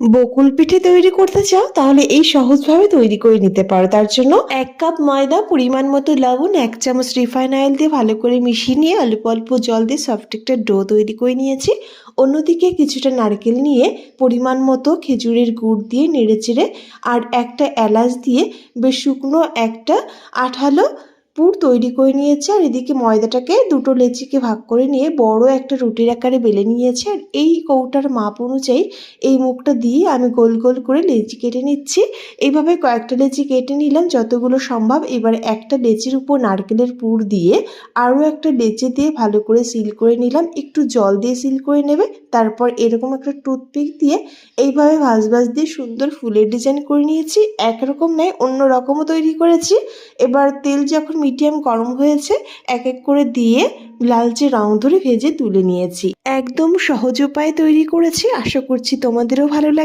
বকুল পিঠে তৈরি করতে চাও, তাহলে এই সহজভাবে তৈরি করে নিতে পারো। তার জন্য এক কাপ ময়দা, পরিমাণ মতো লবণ, এক চামচ রিফাইন অয়েল দিয়ে ভালো করে মিশিয়ে নিয়ে অল্প অল্প জল দিয়ে সফট একটা ডো তৈরি করে নিয়েছি। অন্যদিকে কিছুটা নারকেল নিয়ে পরিমাণ মতো খেজুরের গুড় দিয়ে নেড়েচেড়ে আর একটা এলাচ দিয়ে বেশ শুকনো একটা আঠালো পুর তৈরি করে নিয়েছে আর এদিকে ময়দাটাকে দুটো লেচিকে ভাগ করে নিয়ে বড় একটা রুটির আকারে বেলে নিয়েছে। আর এই কৌটার মাপ অনুযায়ী এই মুখটা দিয়ে আমি গোল গোল করে লেচি কেটে নিচ্ছি। এইভাবে কয়েকটা লেচি কেটে নিলাম, যতগুলো সম্ভব। এবার একটা লেচির উপর নারকেলের পুর দিয়ে আরও একটা লেচি দিয়ে ভালো করে সিল করে নিলাম। একটু জল দিয়ে সিল করে নেবে, তারপর এরকম একটা টুথপিক দিয়ে এইভাবে ভাজ ভাজ দিয়ে সুন্দর ফুলের ডিজাইন করে নিয়েছি। একরকম নয় অন্য রকমও তৈরি করেছি। এবার তেল যখন মিডিয়াম গরম হয়েছে, এক এক করে দিয়ে লালচে রং ধরে ভেজে তুলে নিয়েছি। একদম সহজ উপায়ে তৈরি করেছি, আশা করছি তোমাদেরও ভালো লাগবে